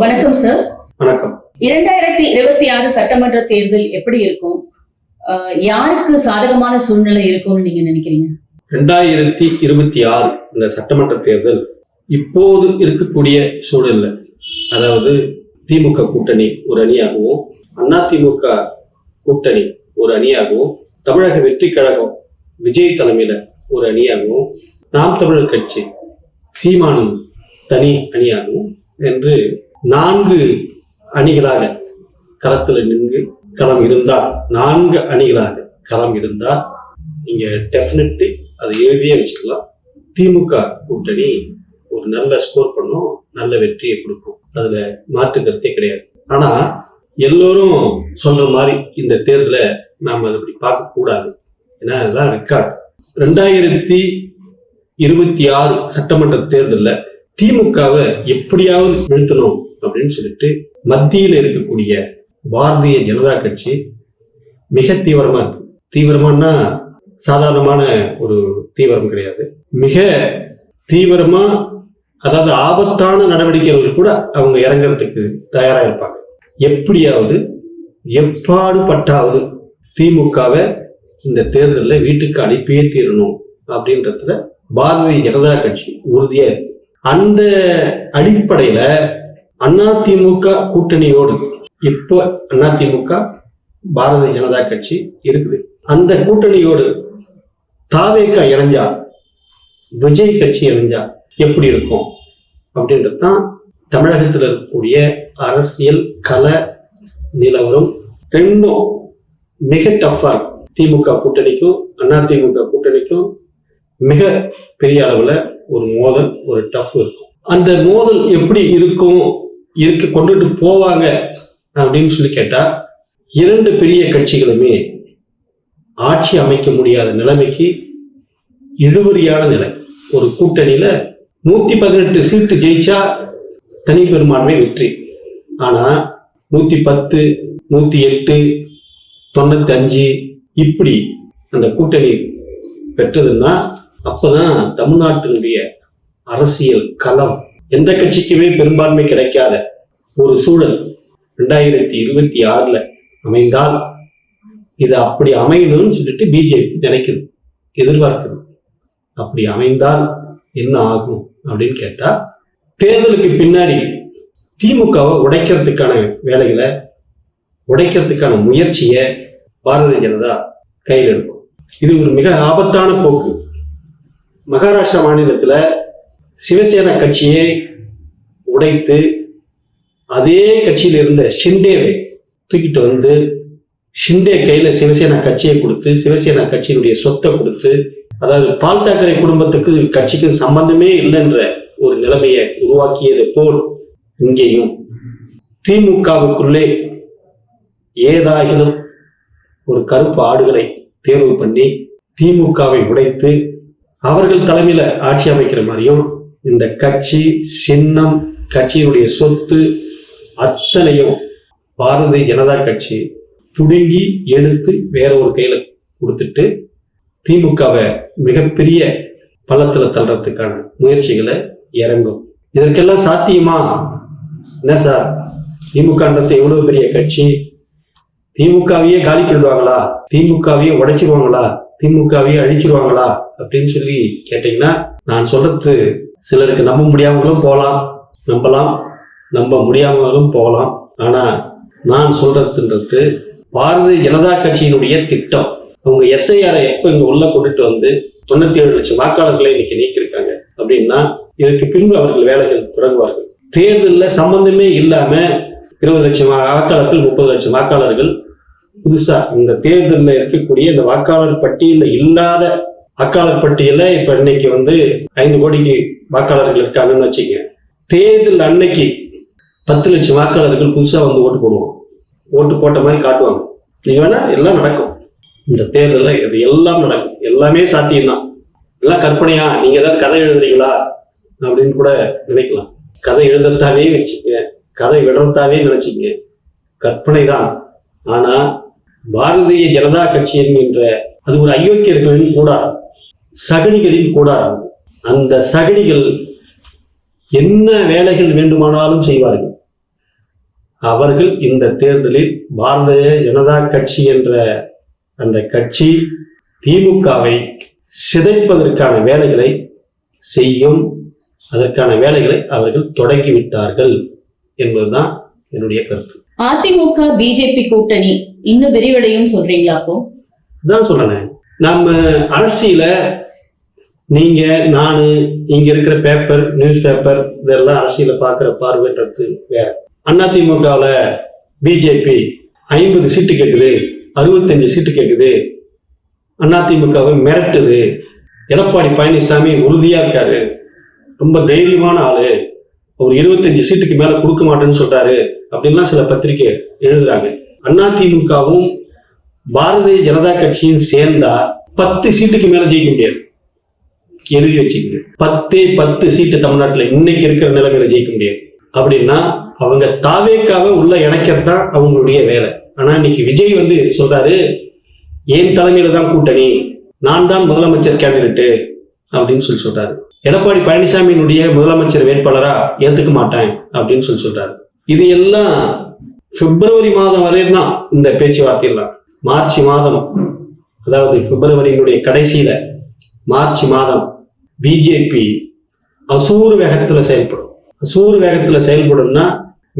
வணக்கம் சார் வணக்கம். இரண்டாயிரத்தி இருபத்தி ஆறு சட்டமன்ற தேர்தல் எப்படி இருக்கும்? யாருக்கு சாதகமான சூழ்நிலை இருக்கும்னு நீங்க நினைக்கிறீங்க? ரெண்டாயிரத்தி இருபத்தி ஆறு இந்த சட்டமன்ற தேர்தல் இப்போது இருக்கக்கூடிய சூழல்ல அதாவது திமுக கூட்டணி ஒரு அணியாகவும் அதிமுக கூட்டணி ஒரு அணியாகவும் தமிழக வெற்றி கழகம் விஜய் தலைமையில ஒரு அணியாகவும் நாம் தமிழர் கட்சி சீமானும் தனி அணியாகவும் என்று நான்கு அணிகளாக களத்தில் நின்று களம் இருந்தால் நான்கு அணிகளாக களம் இருந்தால் நீங்க டெஃபினெட்லி அதை எழுதியே வச்சுக்கலாம். திமுக கூட்டணி ஒரு நல்ல ஸ்கோர் பண்ணும் நல்ல வெற்றியை கொடுக்கும். அதுல மாற்று கருத்தே கிடையாது. ஆனா எல்லோரும் சொல்ற மாதிரி இந்த தேர்தலை நாம் அதை அப்படி பார்க்க கூடாது. ஏன்னா அதெல்லாம் ரெக்கார்ட் ரெண்டாயிரத்தி இருபத்தி ஆறு சட்டமன்ற தேர்தலில் திமுகவை எப்படியாவது வீழ்த்தணும். அப்படின்னு சொல்லிட்டு மத்தியில் இருக்கக்கூடிய பாரதிய ஜனதா கட்சி மிக தீவிரமா இருக்கு. தீவிரமானா சாதாரணமான ஒரு தீவிரம் கிடையாது. மிக தீவிரமா அதாவது ஆபத்தான நடவடிக்கைகள் கூட அவங்க இறங்குறதுக்கு தயாராக இருப்பாங்க. எப்படியாவது எப்பாடுபட்டாவது திமுகவை இந்த தேர்தலில் வீட்டுக்கு அனுப்பியே தீரணும் அப்படின்றதுல பாரதிய ஜனதா கட்சி உறுதியாக இருக்கு. அந்த அடிப்படையில் அதிமுக கூட்டணியோடு இப்போ அதிமுக பாரதிய ஜனதா கட்சி இருக்குது. அந்த கூட்டணியோடு தாவேக்கா இணைஞ்சா விஜய் கட்சி இணைஞ்சா எப்படி இருக்கும்? அப்படின்றது தான் தமிழகத்தில் இருக்கக்கூடிய அரசியல் கல நிலவரம். ரெண்டும் மிக டஃப்பாக இருக்கும். திமுக கூட்டணிக்கும் அதிமுக கூட்டணிக்கும் மிக பெரிய அளவில் ஒரு மோதல் ஒரு டஃப் இருக்கும். அந்த மோதல் எப்படி இருக்கும்? இருக்க கொண்டுட்டு போவாங்க அப்படின்னு சொல்லி கேட்டா இரண்டு பெரிய கட்சிகளுமே ஆட்சி அமைக்க முடியாத நிலைமைக்கு இழுபறியான நிலை. ஒரு கூட்டணியில நூத்தி பதினெட்டு சீட்டு ஜெயிச்சா தனி பெரும்பான்மை வெற்றி. ஆனா நூத்தி பத்து நூத்தி எட்டு தொண்ணூத்தி அஞ்சு இப்படி அந்த கூட்டணி பெற்றதுன்னா அப்பதான் தமிழ்நாட்டினுடைய அரசியல் களம் எந்த கட்சிக்குமே பெரும்பான்மை கிடைக்காத ஒரு சூழல் ரெண்டாயிரத்தி இருபத்தி ஆறுல அமைந்தால் இது அப்படி அமையணும்னு சொல்லிட்டு பிஜேபி நினைக்குது எதிர்பார்க்குது. அப்படி அமைந்தால் என்ன ஆகும் அப்படின்னு கேட்டா தேர்தலுக்கு பின்னாடி திமுகவை உடைக்கிறதுக்கான வேலைகளை உடைக்கிறதுக்கான முயற்சியை பாரதிய ஜனதா கையில் எடுக்கும். இது ஒரு மிக ஆபத்தான போக்கு. மகாராஷ்டிரா மாநிலத்துல சிவசேனா கட்சியை உடைத்து அதே கட்சியில் இருந்த ஷிண்டேவை தூக்கிட்டு வந்து ஷிண்டே கையில் சிவசேனா கட்சியை கொடுத்து சிவசேனா கட்சியினுடைய சொத்தை கொடுத்து அதாவது பால் தாக்கரை குடும்பத்துக்கு கட்சிக்கு சம்பந்தமே இல்லைன்ற ஒரு நிலைமையை உருவாக்கியது போல் இங்கேயும் திமுகவுக்குள்ளே ஏதாகிலும் ஒரு கருப்பு ஆடுகளை தேர்வு பண்ணி திமுகவை உடைத்து அவர்கள் தலைமையில் ஆட்சி அமைக்கிற மாதிரியும் இந்த கட்சி சின்னம் கட்சியினுடைய சொத்து அத்தனையும் பாரதிய ஜனதா கட்சி புடுங்கி எடுத்து வேற ஒரு கையில கொடுத்துட்டு திமுகவை மிகப்பெரிய பள்ளத்தில் தள்ளுறதுக்கான முயற்சிகளை இறங்கும். இதற்கெல்லாம் சாத்தியமா? என்ன சார்? திமுகன்றது எவ்வளவு பெரிய கட்சி? திமுகவையே காலி பண்ணிடுவாங்களா? திமுகவையே உடைச்சிருவாங்களா? திமுகவையே அழிச்சிருவாங்களா? அப்படின்னு சொல்லி கேட்டீங்கன்னா நான் சொல்றது சிலருக்கு நம்ப முடியாமலும் போகலாம் நம்பலாம் நம்ப முடியாமலும் போகலாம். ஆனால் நான் சொல்றதுன்றது பாரதிய ஜனதா கட்சியினுடைய திட்டம். அவங்க எஸ்ஐஆரை எப்போ இங்கே உள்ள கொண்டுட்டு வந்து தொண்ணூத்தி ஏழு லட்சம் வாக்காளர்களை இன்னைக்கு நீக்கியிருக்காங்க அப்படின்னா இதற்கு பின்பு அவர்கள் வேலைகள் தொடங்குவார்கள். தேர்தலில் சம்பந்தமே இல்லாம இருபது லட்சம் வாக்காளர்கள் முப்பது லட்சம் வாக்காளர்கள் புதுசா இந்த தேர்தலில் இருக்கக்கூடிய இந்த வாக்காளர் பட்டியலில் இல்லாத வாக்காளர் பட்டியல இப்ப இன்னைக்கு வந்து ஐந்து கோடிக்கு வாக்காளர்கள் இருக்காங்கன்னு வச்சுங்க தேர்தல் அன்னைக்கு பத்து லட்சம் வாக்காளர்கள் புதுசாக வந்து ஓட்டு போடுவோம் ஓட்டு போட்ட மாதிரி காட்டுவாங்க. நீங்க வேணா எல்லாம் நடக்கும். இந்த தேர்தலில் இது எல்லாம் நடக்கும். எல்லாமே சாத்தியம்தான். எல்லாம் கற்பனையா? நீங்க ஏதாவது கதை எழுதுறீங்களா? அப்படின்னு கூட நினைக்கலாம். கதை எழுதத்தாவே வச்சுங்க கதை விடுறதாவே நினைச்சிங்க கற்பனை தான் ஆனா பாரதிய ஜனதா கட்சி என்கின்ற அது ஒரு அயோக்கியர்களின் கூடாரம். சகனிகளின் கூடாரம். அந்த சகனிகள் என்ன வேலைகள் வேண்டுமானாலும் செய்வார்கள். அவர்கள் இந்த தேர்தலில் பாரதிய ஜனதா கட்சி என்ற அந்த கட்சி திமுகவை சிதைப்பதற்கான வேலைகளை செய்யும் அதற்கான வேலைகளை அவர்கள் தொடங்கிவிட்டார்கள் என்பதுதான் என்னுடைய கருத்து. அதிமுக பிஜேபி கூட்டணி இன்னும் விரிவடையும் சொல்றீங்களா அப்போ? அதான் சொல்றேன். நம்ம அரசியல நீங்க நான் இங்க இருக்கிற பேப்பர் நியூஸ் பேப்பர் இதெல்லாம் அரசியல பார்க்குற பார்வைன்றது வேற. அதிமுகவில் பிஜேபி ஐம்பது சீட்டு கேட்குது அறுபத்தஞ்சு சீட்டு கேட்குது. அதிமுகவை மிரட்டுது. எடப்பாடி பழனிசாமி உறுதியாக இருக்காரு. ரொம்ப தைரியமான ஆளு. ஒரு இருபத்தஞ்சு சீட்டுக்கு மேல கொடுக்க மாட்டேன்னு சொல்றாரு. அப்படின்லாம் சில பத்திரிகை எழுதுறாங்க. அதிமுகவும் பாரதிய ஜனதா கட்சியும் சேர்ந்தா பத்து சீட்டுக்கு மேல ஜெயிக்க முடியாது. எழுதி வச்சுக்கங்க பத்தே பத்து சீட்டு தமிழ்நாட்டில் இன்னைக்கு இருக்கிற நிலைமையில ஜெயிக்க முடியாது. அப்படின்னா அவங்க தாவேக்காக உள்ள இணைக்கிறது தான் அவங்களுடைய வேலை. ஆனா இன்னைக்கு விஜய் வந்து சொல்றாரு என் தலைமையில தான் கூட்டணி. நான் தான் முதலமைச்சர் கேண்டிடேட்டு அப்படின்னு சொல்லி சொல்றாரு. எடப்பாடி பழனிசாமியினுடைய முதலமைச்சர் வேட்பாளரா ஏத்துக்க மாட்டேன் அப்படின்னு சொல்லி சொல்றாரு. இது எல்லாம் பிப்ரவரி மாதம் வரையும் தான் இந்த பேச்சுவார்த்தையெல்லாம் மார்ச் மாதம் அதாவது பிப்ரவரியினுடைய கடைசியில மார்ச் மாதம் பிஜேபி அசூர் வேகத்தில் செயல்படும். அசூர் வேகத்தில் செயல்படும்னா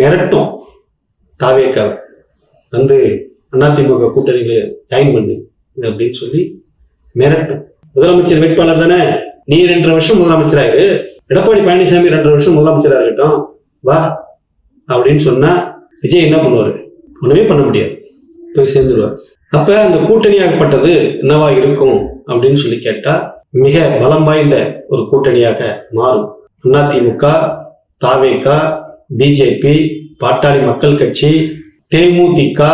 மிரட்டும் தாவேக்காவை வந்து அதிமுக கூட்டணியில் ஜாயின் பண்ணு அப்படின்னு சொல்லி மிரட்டும். முதலமைச்சர் வேட்பாளர் தானே? நீ ரெண்டரை வருஷம் முதலமைச்சராயிரு. எடப்பாடி பழனிசாமி ரெண்டரை வருஷம் முதலமைச்சராக இருக்கட்டும். வா அப்படின்னு சொன்னா விஜய் என்ன பண்ணுவார்? ஒன்றுமே பண்ண முடியாது. போய் சேர்ந்துடுவார் அப்போ அந்த கூட்டணியாகப்பட்டது என்னவா இருக்கும் அப்படின்னு சொல்லி கேட்டால் மிக பலம் வாய்ந்த ஒரு கூட்டணியாக மாறும். அதிமுக தாவேகா பிஜேபி பாட்டாளி மக்கள் கட்சி தேமுதிக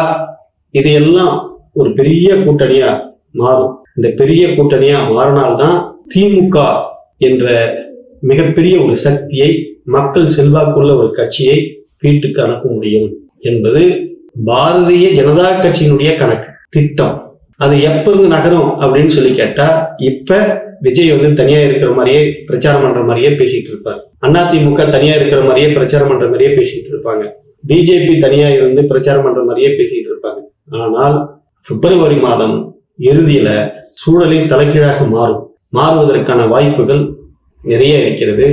இதையெல்லாம் ஒரு பெரிய கூட்டணியா மாறும். இந்த பெரிய கூட்டணியா மாறினால்தான் திமுக என்ற மிகப்பெரிய ஒரு சக்தியை மக்கள் செல்வாக்குள்ள ஒரு கட்சியை வீட்டுக்கு அனுப்ப முடியும் என்பது பாரதிய ஜனதா கட்சியினுடைய கணக்கு திட்டம். அது எப்ப இருந்து நகரும் அப்படின்னு சொல்லி கேட்டா இப்ப விஜய் வந்து தனியா இருக்கிற மாதிரியே பிரச்சாரம் பண்ற மாதிரியே பேசிட்டு இருப்பார். அதிமுக தனியா இருக்கிற மாதிரியே பிரச்சாரம் பண்ற மாதிரியே பேசிட்டு இருப்பாங்க. பிஜேபி தனியா இருந்து பிரச்சாரம் பண்ற மாதிரியே பேசிட்டு இருப்பாங்க. ஆனால் பிப்ரவரி மாதம் இறுதியில சூழலில் தலைகீழாக மாறும். மாறுவதற்கான வாய்ப்புகள் நிறைய இருக்கிறது.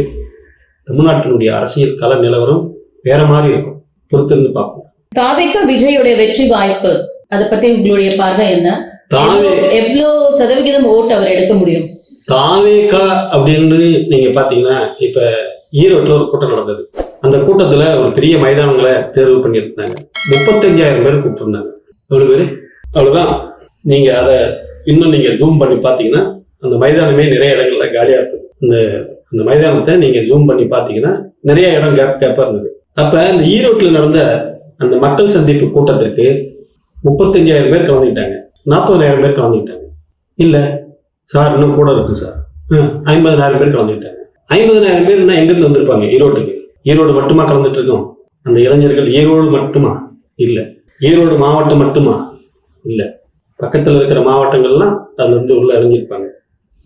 தமிழ்நாட்டினுடைய அரசியல் கல நிலவரம் வேற மாதிரி இருக்கும். பொறுத்திருந்து பார்ப்போம். தாவேக்கா விஜயுடைய வெற்றி வாய்ப்பு அதை பத்தி உங்களுடைய பார்வை என்ன? எவ்வளவு சதவிகிதம் ஓட்டு அவர் எடுக்க முடியும்? தாவேகா அப்படின்னு நீங்க பாத்தீங்கன்னா இப்ப ஈரோட்டில் ஒரு கூட்டம் நடந்தது. அந்த கூட்டத்துல ஒரு பெரிய மைதானங்களை தேர்வு பண்ணியிருந்தாங்க. முப்பத்தஞ்சாயிரம் பேர் கூப்பிட்டுருந்தாங்க. எவ்வளவு பேர்? அவ்வளவுதான். நீங்க அதை இன்னும் நீங்க ஜூம் பண்ணி பாத்தீங்கன்னா அந்த மைதானமே நிறைய இடங்கள்ல காலியா இருக்குது அந்த அந்த மைதானத்தை நீங்க ஜூம் பண்ணி பாத்தீங்கன்னா நிறைய இடம் கேப் கேப்பா இருந்தது. அப்ப அந்த ஈரோட்டில் நடந்த அந்த மக்கள் சந்திப்பு கூட்டத்திற்கு முப்பத்தஞ்சாயிரம் பேர் கலந்துக்கிட்டாங்க. நாற்பதாயிரம் பேர் கலந்துக்கிட்டாங்க. இல்லை சார் இன்னும் கூட இருக்கு சார். ம், ஐம்பதனாயிரம் பேர் கலந்துக்கிட்டாங்க. ஐம்பதனாயிரம் பேர்னா எங்கிருந்து வந்திருப்பாங்க? ஈரோட்டுக்கு. ஈரோடு மட்டுமா கலந்துட்டு இருக்கோம்? அந்த இளைஞர்கள் ஈரோடு மட்டுமா? இல்லை. ஈரோடு மாவட்டம் மட்டுமா? இல்லை. பக்கத்தில் இருக்கிற மாவட்டங்கள்லாம் அதுல இருந்து உள்ள இறங்கியிருப்பாங்க.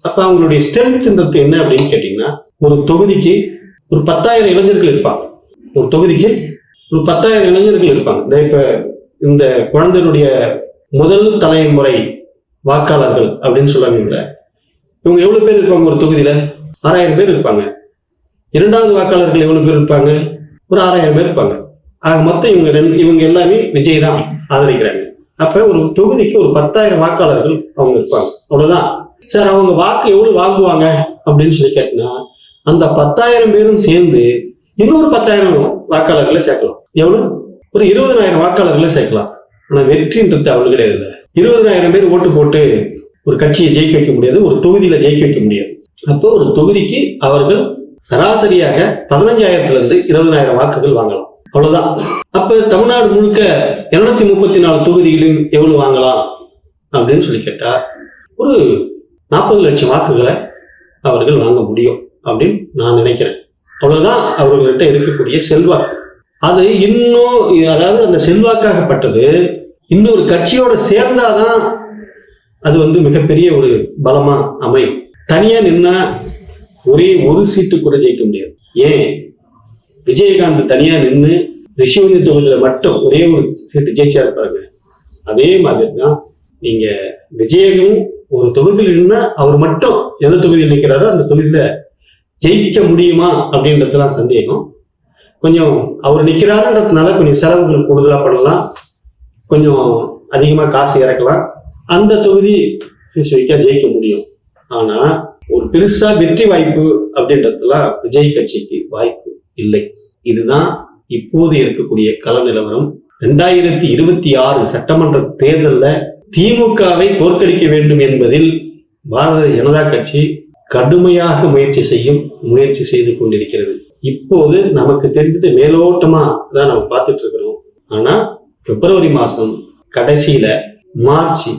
அப்போ அவங்களுடைய ஸ்ட்ரென்த்ன்றது என்ன அப்படின்னு கேட்டிங்கன்னா ஒரு தொகுதிக்கு ஒரு பத்தாயிரம் இளைஞர்கள் இருப்பாங்க. ஒரு தொகுதிக்கு ஒரு பத்தாயிரம் இளைஞர்கள் இருப்பாங்க. இந்த இந்த குழந்தையுடைய முதல் தலைமுறை வாக்காளர்கள் அப்படின்னு சொல்றாங்கல்ல. இவங்க எவ்வளவு பேர் இருப்பாங்க ஒரு தொகுதியில? ஆறாயிரம் பேர் இருப்பாங்க. இரண்டாவது வாக்காளர்கள் எவ்வளவு பேர் இருப்பாங்க? ஒரு ஆறாயிரம் பேர் இருப்பாங்க. ஆக மொத்தம் இவங்க ரெண்டு இவங்க எல்லாமே விஜய் தான் ஆதரிக்கிறாங்க. அப்ப ஒரு தொகுதிக்கு ஒரு பத்தாயிரம் வாக்காளர்கள் அவங்க இருப்பாங்க. அவ்வளவுதான். சார் அவங்க வாக்கு எவ்வளவு வாங்குவாங்க? அப்படின்னு சொல்லி கேட்டீங்கன்னா அந்த பத்தாயிரம் பேரும் சேர்ந்து இன்னொரு பத்தாயிரம் வாக்காளர்களை சேர்க்கலாம். எவ்வளவு? ஒரு இருபதனாயிரம் வாக்காளர்களை சேர்க்கலாம். ஆனால் வெற்றின்றது அவ்வளவு கிடையாது. இருபதாயிரம் இருபதனாயிரம் பேர் ஓட்டு போட்டு ஒரு கட்சியை ஜெயிக்க வைக்க முடியாது ஒரு தொகுதியில் ஜெயிக்க வைக்க முடியாது. அப்போ ஒரு தொகுதிக்கு அவர்கள் சராசரியாக பதினஞ்சாயிரத்துல இருந்து இருபதனாயிரம் வாக்குகள் வாங்கலாம். அவ்வளவுதான். அப்ப தமிழ்நாடு முழுக்க இருநூத்தி முப்பத்தி நாலு தொகுதிகளையும் எவ்வளவு வாங்கலாம் அப்படின்னு சொல்லி கேட்டா ஒரு நாற்பது லட்சம் வாக்குகளை அவர்கள் வாங்க முடியும் அப்படின்னு நான் நினைக்கிறேன். அவ்வளவுதான் அவர்கள்ட்ட இருக்கக்கூடிய செல்வாக்கு. அது இன்னும் அதாவது அந்த செல்வாக்காகப்பட்டது இன்னொரு கட்சியோட சேர்ந்தாதான் அது வந்து மிகப்பெரிய ஒரு பலமா அமையும். தனியா நின்னா ஒரே ஒரு சீட்டு கூட ஜெயிக்க முடியாது. ஏன்? விஜயகாந்த் தனியா நின்று ரிஷிவந்தி தொகுதியில மட்டும் ஒரே ஒரு சீட்டு ஜெயிச்சா இருப்பாங்க அதே மாதிரி தான் நீங்க விஜயமும் ஒரு தொகுதியில் நின்னா அவர் மட்டும் எந்த தொகுதியில் நிற்கிறாரோ அந்த தொகுதியில ஜெயிக்க முடியுமா அப்படின்றதுலாம் சந்தேகம். கொஞ்சம் அவர் நிற்கிறாருன்றதுனால கொஞ்சம் செலவுகள் கூடுதலாக பண்ணலாம். கொஞ்சம் அதிகமாக காசு இறக்கலாம். அந்த தொகுதி ஸ்பெசிஃபிக்காக ஜெயிக்க முடியும். ஆனால் ஒரு பெருசா வெற்றி வாய்ப்பு அப்படின்றதுலாம் விஜய் கட்சிக்கு வாய்ப்பு இல்லை. இதுதான் இப்போது இருக்கக்கூடிய கள நிலவரம். ரெண்டாயிரத்தி இருபத்தி ஆறு சட்டமன்ற தேர்தலில் திமுகவை தோற்கடிக்க வேண்டும் என்பதில் பாரதிய ஜனதா கட்சி கடுமையாக முயற்சி செய்யும் முயற்சி செய்து கொண்டிருக்கிறது. இப்போது நமக்கு தெரிஞ்சது மேலோட்டமா தான் நம்ம பார்த்துட்டு இருக்கிறோம். ஆனா பிப்ரவரி மாசம் கடைசியில மார்ச்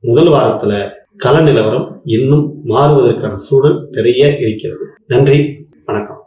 முதல் வாரத்துல கள நிலவரம் இன்னும் மாறுவதற்கான சூழல் நிறைய இருக்கிறது. நன்றி வணக்கம்.